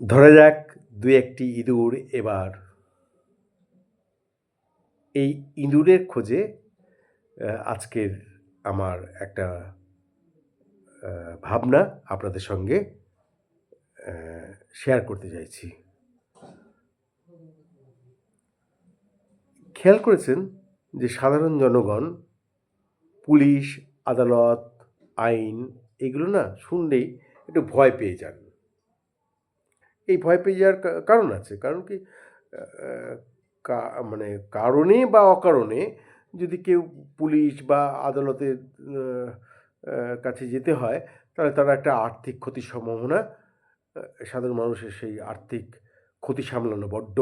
ধরা যাক দু একটি ইঁদুর এবার। এই ইঁদুরের খোঁজে আজকের আমার একটা ভাবনা আপনাদের সঙ্গে শেয়ার করতে চাইছি। খেয়াল করেছেন যে সাধারণ জনগণ, পুলিশ, আদালত, আইন, এগুলো না শুনলেই একটু ভয় পেয়ে যান। এই ভয় পেয়ে যাওয়ার কারণ আছে। কারণ কি মানে কারণে বা অকারণে যদি কেউ পুলিশ বা আদালতের কাছে যেতে হয়, তাহলে তারা একটা আর্থিক ক্ষতির সম্ভাবনা সাধারণ মানুষের সেই আর্থিক ক্ষতি সামলানো বড্ড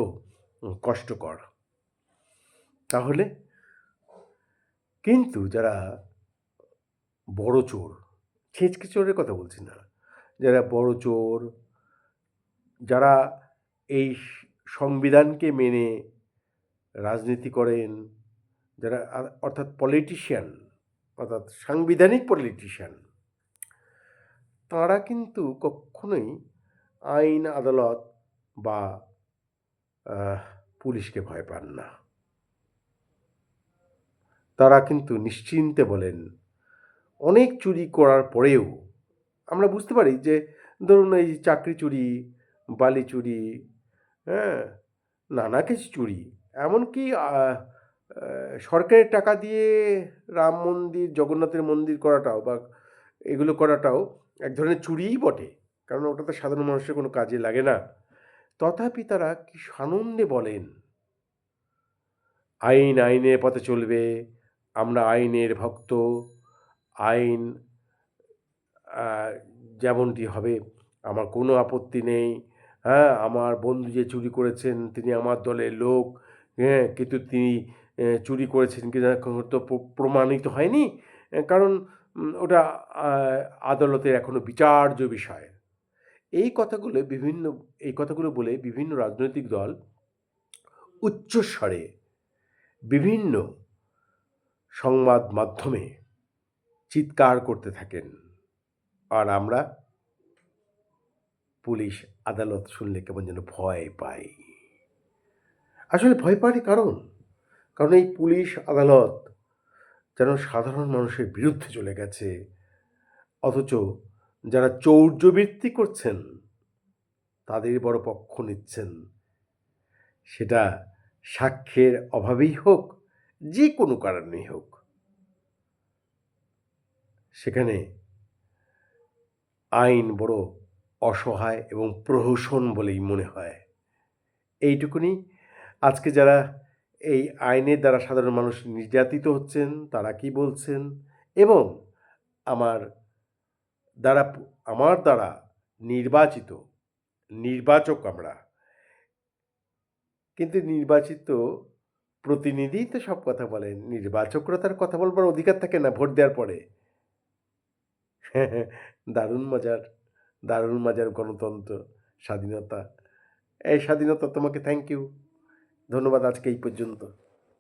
কষ্টকর। তাহলে কিন্তু যারা বড় চোর, ছেঁচকে চোরের কথা বলছি না, যারা বড় চোর যারা এই সংবিধানকে মেনে রাজনীতি করেন, যারা অর্থাৎ পলিটিশিয়ান অর্থাৎ সাংবিধানিক পলিটিশিয়ান তারা কিন্তু কখনোই আইন, আদালত বা পুলিশকে ভয় পান না। তারা কিন্তু নিশ্চিন্তে বলেন, অনেক চুরি করার পরেও আমরা বুঝতে পারি যে, ধরুন এই চাকরি চুরি বালি চুরি হ্যাঁ? নানা কিছু চুরি। এমনকি সরকারের টাকা দিয়ে রাম মন্দির, জগন্নাথের মন্দির করাটাও বা এগুলো করাটাও এক ধরনের চুরিই বটে। কারণ ওটা তো সাধারণ মানুষের কোনো কাজে লাগে না। তথাপি তারা কি সানন্দে বলেন, আইন আইনের পথে চলবে, আমরা আইনের ভক্ত। আইন যেমনটি হবে, আমার কোনো আপত্তি নেই। হ্যাঁ আমার বন্ধু যে চুরি করেছেন, তিনি আমার দলের লোক হ্যাঁ কিন্তু তিনি চুরি করেছেন এখনও তো প্রমাণিত হয়নি। কারণ ওটা আদালতের এখনও বিচার্য বিষয়। এই কথাগুলো বিভিন্ন, এই কথাগুলো বলে বিভিন্ন রাজনৈতিক দল উচ্চস্বরে বিভিন্ন সংবাদ মাধ্যমে চিৎকার করতে থাকেন। আর আমরা পুলিশ আদালত শুনলে কেমন যেন ভয় পাই আসলে ভয় পাওয়ারই কারণ। কারণ এই পুলিশ আদালত যেন সাধারণ মানুষের বিরুদ্ধে চলে গেছে। অথচ যারা চৌর্যবৃত্তি করছেন, তাদের বড় পক্ষ নিচ্ছেন। সেটা সাক্ষ্যের অভাবেই হোক যে কোনো কারণেই হোক। সেখানে আইন বড় অসহায় এবং প্রহসন বলেই মনে হয়। এইটুকুনি। আজকে যারা এই আইনের দ্বারা সাধারণ মানুষ নির্যাতিত হচ্ছেন, তারা কি বলছেন? এবং আমার দ্বারা আমার দ্বারা নির্বাচিত, নির্বাচক আমরা। কিন্তু নির্বাচিত প্রতিনিধি তো সব কথা বলেন, নির্বাচকরা তার কথা বলবার অধিকার থাকে না ভোট দেওয়ার পরে। দারুণ মজার। দারুণ মাজার গণতন্ত্র স্বাধীনতা। এই স্বাধীনতা তোমাকে থ্যাংক ইউ ধন্যবাদ আজকে এই পর্যন্ত।